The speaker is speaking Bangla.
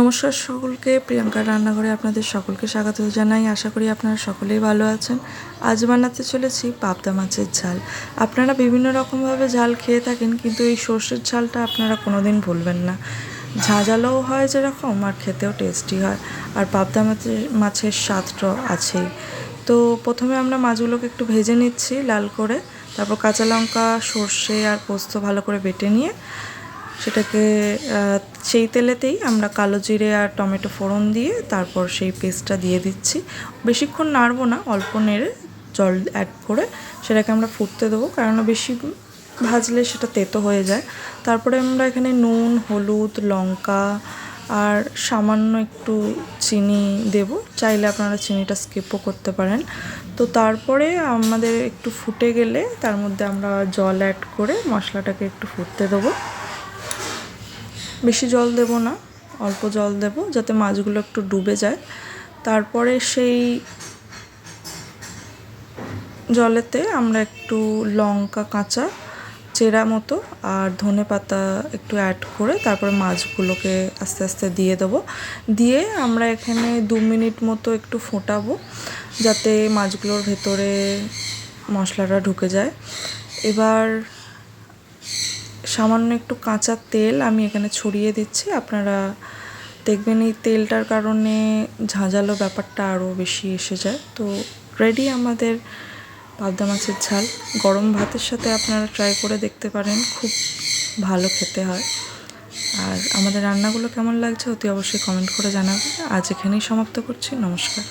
নমস্কার সকলকে প্রিয়াঙ্কার রান্নাঘরে আপনাদের সকলকে স্বাগত জানাই। আশা করি আপনারা সকলেই ভালো আছেন। আজ বানাতে চলেছি পাবদা মাছের ঝাল। আপনারা বিভিন্ন রকমভাবে ঝাল খেয়ে থাকেন, কিন্তু এই সর্ষের ঝালটা আপনারা কোনোদিন ভুলবেন না। ঝাঁঝালোও হয় যেরকম, আর খেতেও টেস্টি হয়। আর পাবদা মাছের মাছের স্বাদটা আছেই। তো প্রথমে আমরা মাছগুলোকে একটু ভেজে নিচ্ছি লাল করে। তারপর কাঁচা লঙ্কা, সর্ষে আর পোস্ত ভালো করে বেটে নিয়ে সেটাকে সেই তেলেতেই আমরা কালো জিরে আর টমেটো ফোড়ন দিয়ে তারপর সেই পেস্টটা দিয়ে দিচ্ছি। বেশিক্ষণ নাড়বো না, অল্প নেড়ে জল অ্যাড করে সেটাকে আমরা ফুটতে দেবো, কারণ বেশি ভাজলে সেটা তেতো হয়ে যায়। তারপরে আমরা এখানে নুন, হলুদ, লঙ্কা আর সামান্য একটু চিনি দেব। চাইলে আপনারা চিনিটা স্কিপও করতে পারেন। তো তারপরে আমাদের একটু ফুটে গেলে তার মধ্যে আমরা জল অ্যাড করে মশলাটাকে একটু ফুটতে দেবো। বেশি জল দেব না, অল্প জল দেব যাতে মাছগুলো একটু ডুবে যায়। তারপরে সেই জলেতে আমরা একটু লঙ্কা, কাঁচা, চেরা মতো আর ধনে পাতা একটু অ্যাড করে তারপরে মাছগুলোকে আস্তে আস্তে দিয়ে দেবো। দিয়ে আমরা এখানে দু মিনিট মতো একটু ফোটাবো যাতে মাছগুলোর ভেতরে মশলাটা ঢুকে যায়। এবার সামান্য একটু কাঁচা তেল আমি এখানে ছড়িয়ে দিচ্ছি। আপনারা দেখবেন এই তেলটার কারণে ঝাঁঝালো ব্যাপারটা আরও বেশি এসে যায়। তো রেডি আমাদের পাবদা মাছের ঝাল। গরম ভাতের সাথে আপনারা ট্রাই করে দেখতে পারেন, খুব ভালো খেতে হয়। আর আমাদের রান্নাগুলো কেমন লাগছে অতি অবশ্যই কমেন্ট করে জানাবেন। আজ এখানেই সমাপ্ত করছি, নমস্কার।